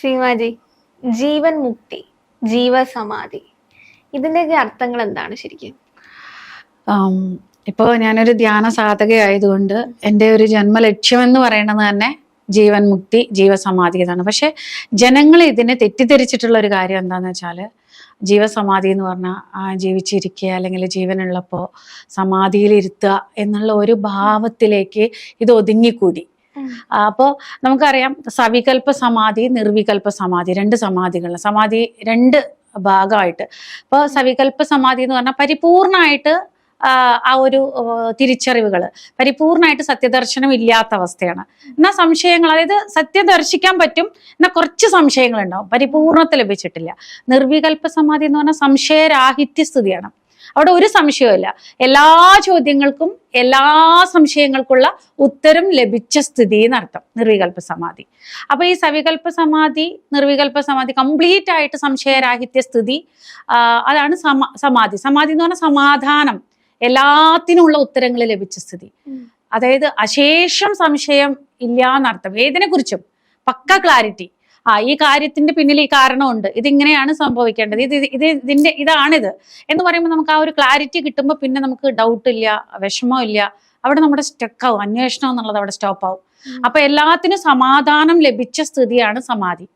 സീമാജി ജീവൻ മുക്തി ജീവസമാധി. ഇതിന്റെയൊക്കെ അർത്ഥങ്ങൾ എന്താണ് ശരിക്കും? ഇപ്പോൾ ഇപ്പോ ഞാനൊരു ധ്യാന സാധകയായതുകൊണ്ട് എന്റെ ഒരു ജന്മലക്ഷ്യം എന്ന് പറയുന്നത് തന്നെ ജീവൻ മുക്തി ജീവസമാധി എന്നാണ്. പക്ഷെ ജനങ്ങൾ ഇതിനെ തെറ്റിദ്ധരിച്ചിട്ടുള്ള ഒരു കാര്യം എന്താന്ന് വെച്ചാൽ ജീവസമാധി എന്ന് പറഞ്ഞാൽ ജീവിച്ചിരിക്കുക അല്ലെങ്കിൽ ജീവനുള്ളപ്പോൾ സമാധിയിലിരുത്തുക എന്നുള്ള ഒരു ഭാവത്തിലേക്ക് ഇത് ഒതുങ്ങിക്കൂടി. അപ്പോൾ നമുക്കറിയാം സവികൽപ്പ സമാധി നിർവികൽപ്പ സമാധി രണ്ട് സമാധികൾ സമാധി രണ്ട് ഭാഗമായിട്ട്. അപ്പോൾ സവികൽപ്പ സമാധി എന്ന് പറഞ്ഞാൽ പരിപൂർണമായിട്ട് ആ, ഒരു തിരിച്ചറിവുകൾ പരിപൂർണമായിട്ട് സത്യദർശനം ഇല്ലാത്ത അവസ്ഥയാണ്. എന്നാൽ സംശയങ്ങൾ? അതായത് സത്യം ദർശിക്കാൻ പറ്റും എന്നാൽ കുറച്ച് സംശയങ്ങൾ ഉണ്ടാവും പരിപൂർണത ലഭിച്ചിട്ടില്ല. നിർവികൽപ്പ സമാധി എന്ന് പറഞ്ഞാൽ സംശയരാഹിത്യ സ്ഥിതിയാണ്. അവിടെ ഒരു സംശയവുമില്ല. എല്ലാ ചോദ്യങ്ങൾക്കും എല്ലാ സംശയങ്ങൾക്കുള്ള ഉത്തരം ലഭിച്ച സ്ഥിതി എന്നർത്ഥം നിർവികൽപ്പ സമാധി. അപ്പൊ ഈ സവികൽപ്പ സമാധി നിർവികൽപ്പ സമാധി കംപ്ലീറ്റ് ആയിട്ട് സംശയരാഹിത്യ സ്ഥിതി അതാണ് സമാധി. സമാധി എന്ന് പറഞ്ഞാൽ സമാധാനം എല്ലാത്തിനുള്ള ഉത്തരങ്ങൾ ലഭിച്ച സ്ഥിതി. അതായത് അശേഷം സംശയം ഇല്ല എന്നർത്ഥം. ഏതിനെ കുറിച്ചും പക്ക ക്ലാരിറ്റി ആ ഈ കാര്യത്തിന്റെ പിന്നിൽ ഈ കാരണമുണ്ട്. ഇതിങ്ങനെയാണ് സംഭവിക്കേണ്ടത്. ഇത് ഇത് ഇത് ഇതിന്റെ ഇതാണിത്. എന്ന് പറയുമ്പോൾ നമുക്ക് ആ ഒരു ക്ലാരിറ്റി കിട്ടുമ്പോൾ പിന്നെ നമുക്ക് ഡൗട്ട് ഇല്ല വിഷമം ഇല്ല. അവിടെ നമ്മുടെ സ്റ്റക്ക് ആവും. അന്വേഷണം എന്നുള്ളത് അവിടെ സ്റ്റോപ്പ് ആവും. അപ്പൊ എല്ലാത്തിനും സമാധാനം ലഭിച്ച സ്ഥിതിയാണ് സമാധി.